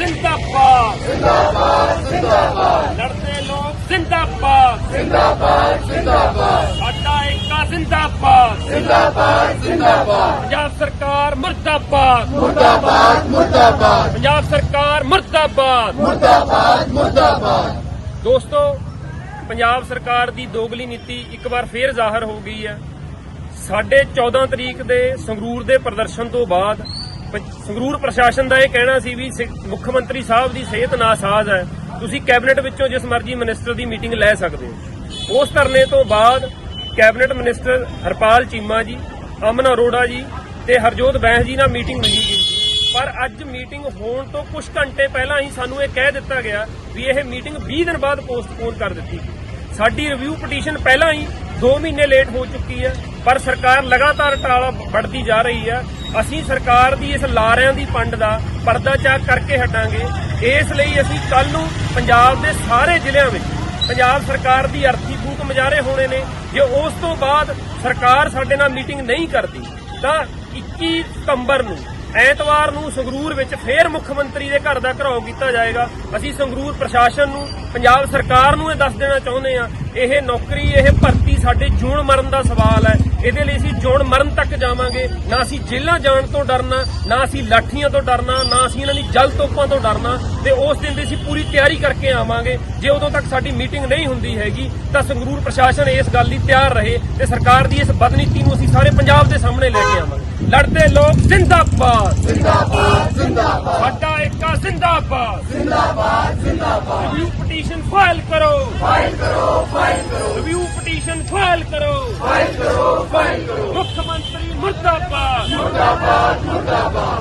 ਜ਼ਿੰਦਾਬਾਦ। ਜ਼ਿੰਦਾਬਾਦ ਲੜਦੇ ਲੋਕ ਜ਼ਿੰਦਾਬਾਦ। ਜ਼ਿੰਦਾਬਾਦ ਜ਼ਿੰਦਾਬਾਦ। ਸਾਡਾ ਏਕਾ ਜ਼ਿੰਦਾਬਾਦ। ਜ਼ਿੰਦਾਬਾਦ ਜ਼ਿੰਦਾਬਾਦ। ਪੰਜਾਬ ਸਰਕਾਰ ਮੁਰਦਾਬਾਦ। ਮੁਰਦਾਬਾਦ ਮੁਰਦਾਬਾਦ। ਪੰਜਾਬ ਸਰਕਾਰ ਮੁਰਦਾਬਾਦ। ਮੁਰਦਾਬਾਦ ਮੁਰਦਾਬਾਦ। ਦੋਸਤੋ ਪੰਜਾਬ ਸਰਕਾਰ ਦੀ ਦੋਗਲੀ ਨੀਤੀ ਇੱਕ ਵਾਰ ਫੇਰ ਜ਼ਾਹਰ ਹੋ ਗਈ ਹੈ। ਸਾਡੇ 14 ਤਰੀਕ ਦੇ ਸੰਗਰੂਰ ਦੇ ਪ੍ਰਦਰਸ਼ਨ ਤੋਂ ਬਾਅਦ ਸੰਗਰੂਰ ਪ੍ਰਸ਼ਾਸਨ ਦਾ ਇਹ ਕਹਿਣਾ ਸੀ ਵੀ ਸਿ- ਮੁੱਖ ਮੰਤਰੀ ਸਾਹਿਬ ਦੀ ਸਿਹਤ ਨਾਸਾਜ਼ ਹੈ। ਤੁਸੀਂ ਕੈਬਨਿਟ ਵਿੱਚੋਂ ਜਿਸ ਮਰਜ਼ੀ ਮਿਨਿਸਟਰ ਦੀ ਮੀਟਿੰਗ ਲੈ ਸਕਦੇ ਹੋ। ਉਸ ਧਰਨੇ ਤੋਂ ਬਾਅਦ ਕੈਬਨਿਟ ਮਿਨਿਸਟਰ ਹਰਪਾਲ ਚੀਮਾ ਜੀ, ਅਮਨ ਅਰੋੜਾ ਜੀ ਤੇ ਹਰਜੋਤ ਬੈਂਸ ਜੀ ਨਾਲ ਮੀਟਿੰਗ ਮੰਗੀ ਗਈ ਪਰ ਅੱਜ ਮੀਟਿੰਗ ਹੋਣ ਤੋਂ ਕੁਝ ਘੰਟੇ ਪਹਿਲਾਂ ਹੀ ਸਾਨੂੰ ਇਹ ਕਹਿ ਦਿੱਤਾ ਗਿਆ ਵੀ ਇਹ ਮੀਟਿੰਗ 20 ਦਿਨ ਬਾਅਦ ਪੋਸਟਪੋਨ ਕਰ ਦਿੱਤੀ ਗਈ। ਸਾਡੀ ਰਿਵਿਊ ਪਟੀਸ਼ਨ ਪਹਿਲਾਂ ਹੀ 2 ਮਹੀਨੇ ਲੇਟ ਹੋ ਚੁੱਕੀ ਹੈ। ਪਰ ਸਰਕਾਰ ਲਗਾਤਾਰ ਟਾਲਾ ਵੱਢਦੀ ਜਾ ਰਹੀ ਹੈ। ਅਸੀਂ ਸਰਕਾਰ ਦੀ ਇਸ ਲਾਰਿਆਂ ਦੀ ਪੰਡ ਦਾ ਪਰਦਾ ਚਾਕ ਕਰਕੇ ਹਟਾਂਗੇ। ਇਸ ਲਈ ਅਸੀਂ ਕੱਲ ਨੂੰ ਪੰਜਾਬ ਦੇ ਸਾਰੇ ਜ਼ਿਲ੍ਹਿਆਂ ਵਿੱਚ ਪੰਜਾਬ ਸਰਕਾਰ ਦੀ ਅਰਥੀ ਫੂਕ ਮਜਾਰੇ ਹੋਣੇ ਨੇ। ਜੇ ਉਸ ਤੋਂ ਬਾਅਦ ਸਰਕਾਰ ਸਾਡੇ ਨਾਲ ਮੀਟਿੰਗ ਨਹੀਂ ਕਰਦੀ, ਤਾਂ 21 ਸਤੰਬਰ ਨੂੰ ਐਤਵਾਰ ਨੂੰ ਸੰਗਰੂਰ ਵਿੱਚ ਫੇਰ ਮੁੱਖ ਮੰਤਰੀ ਦੇ ਘਰ ਦਾ ਘਰਾਓ ਕੀਤਾ ਜਾਏਗਾ। ਅਸੀਂ ਸੰਗਰੂਰ ਪ੍ਰਸ਼ਾਸਨ ਨੂੰ, ਪੰਜਾਬ ਸਰਕਾਰ ਨੂੰ ਇਹ ਦੱਸ ਦੇਣਾ ਚਾਹੁੰਦੇ ਆ ਇਹ ਨੌਕਰੀ, ਇਹ ਭਰਤੀ ਸਾਡੇ ਜੂਣ ਮਰਨ ਦਾ ਸਵਾਲ ਹੈ। ਇਹਦੇ ਲਈ ਅਸੀਂ ਜੂਣ ਮਰਨ ਤੱਕ ਜਾਵਾਂਗੇ। ਨਾ ਅਸੀਂ ਜੇਲ੍ਹਾਂ ਜਾਣ ਤੋਂ ਡਰਨਾ, ਨਾ ਅਸੀਂ ਲਾਠੀਆਂ ਤੋਂ ਡਰਨਾ, ਨਾ ਅਸੀਂ ਇਹਨਾਂ ਦੀ ਜਲ ਤੋਪਾਂ ਤੋਂ ਡਰਨਾ ਤੇ ਉਸ ਦਿਨ ਦੀ ਅਸੀਂ ਪੂਰੀ ਤਿਆਰੀ ਕਰਕੇ ਆਵਾਂਗੇ। ਜੇ ਉਦੋਂ ਤੱਕ ਸਾਡੀ ਮੀਟਿੰਗ ਨਹੀਂ ਹੁੰਦੀ ਹੈਗੀ, ਤਾਂ ਸੰਗਰੂਰ ਪ੍ਰਸ਼ਾਸਨ ਇਸ ਗੱਲ ਲਈ ਤਿਆਰ ਰਹੇ ਤੇ ਸਰਕਾਰ ਦੀ ਇਸ ਬਦਨੀਤੀ ਨੂੰ ਅਸੀਂ ਸਾਰੇ ਪੰਜਾਬ ਦੇ ਸਾਹਮਣੇ ਲੈ ਕੇ ਆਵਾਂਗੇ। ਲੜਦੇ ਲੋਕ ਜ਼ਿੰਦਾਬਾਦ। ਜ਼ਿੰਦਾਬਾਦ ਜ਼ਿੰਦਾਬਾਦ। ਸਾਡਾ ਏਕਾ ਜ਼ਿੰਦਾਬਾਦ। ਜ਼ਿੰਦਾਬਾਦ ਜ਼ਿੰਦਾਬਾਦ। ਰਿਵਿਊ ਪਟੀਸ਼ਨ ਫਾਈਲ ਕਰੋ। ਫਾਈਲ ਕਰੋ ਫਾਈਲ ਕਰੋ। ਰਿਵਿਊ ਪਟੀਸ਼ਨ ਫਾਈਲ ਕਰੋ। ਫਾਈਲ ਕਰੋ ਫਾਈਲ ਕਰੋ। ਮੁੱਖ ਮੰਤਰੀ ਮੁਰਦਾਬਾਦ। ਮੁਰਦਾਬਾਦ ਮੁਰਦਾਬਾਦ।